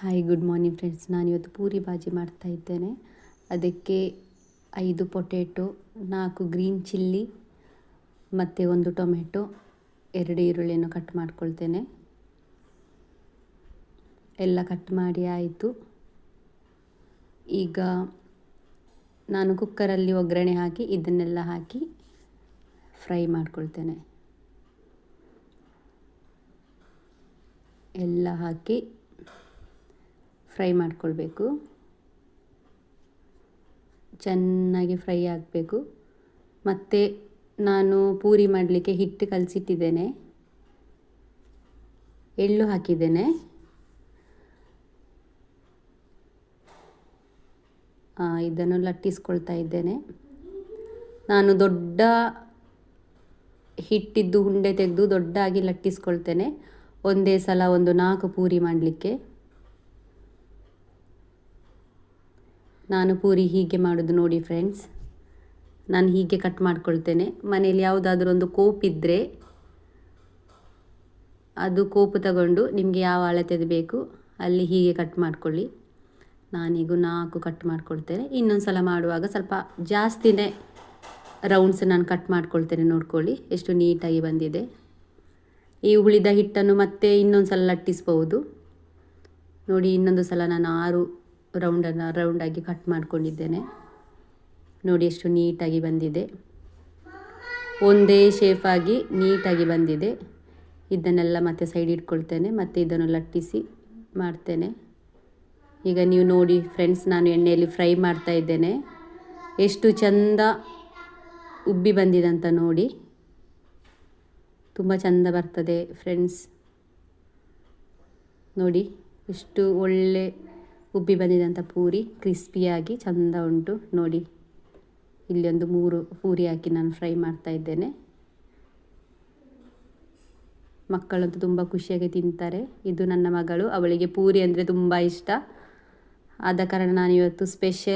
Hi good morning friends ನಾನಿವತ್ತು ಪೂರಿ ಬಾಜಿ ಮಾಡ್ತಾ ಇದ್ದೇನೆ. ಅದಕ್ಕೆ ಐದು ಪೊಟೇಟೊ, ನಾಲ್ಕು ಗ್ರೀನ್ ಚಿಲ್ಲಿ, ಮತ್ತು ಒಂದು ಟೊಮೆಟೊ, ಎರಡು ಈರುಳ್ಳಿಯನ್ನು ಕಟ್ ಮಾಡ್ಕೊಳ್ತೇನೆ. ಎಲ್ಲ ಕಟ್ ಮಾಡಿ ಆಯಿತು. ಈಗ ನಾನು ಕುಕ್ಕರಲ್ಲಿ ಒಗ್ಗರಣೆ ಹಾಕಿ, ಇದನ್ನೆಲ್ಲ ಹಾಕಿ ಫ್ರೈ ಮಾಡ್ಕೊಳ್ತೇನೆ. ಎಲ್ಲ ಹಾಕಿ ಫ್ರೈ ಮಾಡ್ಕೊಳ್ಬೇಕು. ಚೆನ್ನಾಗಿ ಫ್ರೈ ಆಗಬೇಕು. ಮತ್ತು ನಾನು ಪೂರಿ ಮಾಡಲಿಕ್ಕೆ ಹಿಟ್ಟು ಕಲಸಿಟ್ಟಿದ್ದೇನೆ. ಎಳ್ಳು ಹಾಕಿದ್ದೇನೆ. ಇದನ್ನು ಲಟ್ಟಿಸ್ಕೊಳ್ತಾ ಇದ್ದೇನೆ. ನಾನು ದೊಡ್ಡ ಹಿಟ್ಟಿದ್ದು ಉಂಡೆ ತೆಗೆದು ದೊಡ್ಡಾಗಿ ಲಟ್ಟಿಸ್ಕೊಳ್ತೇನೆ. ಒಂದೇ ಸಲ ಒಂದು ನಾಲ್ಕು ಪೂರಿ ಮಾಡಲಿಕ್ಕೆ. ನಾನು ಪೂರಿ ಹೀಗೆ ಮಾಡೋದು ನೋಡಿ ಫ್ರೆಂಡ್ಸ್ ನಾನು ಹೀಗೆ ಕಟ್ ಮಾಡ್ಕೊಳ್ತೇನೆ. ಮನೇಲಿ ಯಾವುದಾದ್ರೂ ಒಂದು ಕೋಪ್ ಇದ್ದರೆ ಅದು ಕೋಪು ತಗೊಂಡು ನಿಮಗೆ ಯಾವ ಅಳತೆದು ಬೇಕು ಅಲ್ಲಿ ಹೀಗೆ ಕಟ್ ಮಾಡ್ಕೊಳ್ಳಿ. ನಾನೀಗ ನಾಲ್ಕು ಕಟ್ ಮಾಡ್ಕೊಳ್ತೇನೆ. ಇನ್ನೊಂದು ಸಲ ಮಾಡುವಾಗ ಸ್ವಲ್ಪ ಜಾಸ್ತಿನೇ ರೌಂಡ್ಸ್ ನಾನು ಕಟ್ ಮಾಡ್ಕೊಳ್ತೇನೆ ನೋಡ್ಕೊಳ್ಳಿ, ಎಷ್ಟು ನೀಟಾಗಿ ಬಂದಿದೆ. ಈ ಉಳಿದ ಹಿಟ್ಟನ್ನು ಮತ್ತೆ ಇನ್ನೊಂದು ಸಲ ಲಟ್ಟಿಸ್ಬೋದು ನೋಡಿ, ಇನ್ನೊಂದು ಸಲ ನಾನು ಆರು ರೌಂಡನ್ನು ರೌಂಡಾಗಿ ಕಟ್ ಮಾಡ್ಕೊಂಡಿದ್ದೇನೆ. ನೋಡಿ ಎಷ್ಟು ನೀಟಾಗಿ ಬಂದಿದೆ. ಒಂದೇ ಶೇಫಾಗಿ ನೀಟಾಗಿ ಬಂದಿದೆ. ಇದನ್ನೆಲ್ಲ ಮತ್ತೆ ಸೈಡ್ ಇಟ್ಕೊಳ್ತೇನೆ, ಮತ್ತು ಇದನ್ನು ಲಟ್ಟಿಸಿ ಮಾಡ್ತೇನೆ. ಈಗ ನೀವು ನೋಡಿ ಫ್ರೆಂಡ್ಸ್ ನಾನು ಎಣ್ಣೆಯಲ್ಲಿ ಫ್ರೈ ಮಾಡ್ತಾ ಇದ್ದೇನೆ. ಎಷ್ಟು ಚಂದ ಉಬ್ಬಿ ಬಂದಿದೆ ಅಂತ ನೋಡಿ. ತುಂಬ ಚಂದ ಬರ್ತದೆ ಫ್ರೆಂಡ್ಸ್ ನೋಡಿ, ಎಷ್ಟು ಒಳ್ಳೆ ಉಬ್ಬಿ ಬಂದಿದಂಥ ಪೂರಿ ಕ್ರಿಸ್ಪಿಯಾಗಿ ಚಂದ ಉಂಟು. ನೋಡಿ ಇಲ್ಲಿ ಒಂದು ಮೂರು ಪೂರಿ ಹಾಕಿ ನಾನು ಫ್ರೈ ಮಾಡ್ತಾ ಇದ್ದೇನೆ. ಮಕ್ಕಳಂತೂ ತುಂಬ ಖುಷಿಯಾಗಿ ತಿಂತಾರೆ. ಇದು ನನ್ನ ಮಗಳು. ಅವಳಿಗೆ ಪೂರಿ ಅಂದರೆ ತುಂಬ ಇಷ್ಟ. ಆದ ಕಾರಣ ನಾನು ಇವತ್ತು ಸ್ಪೆಷಲ್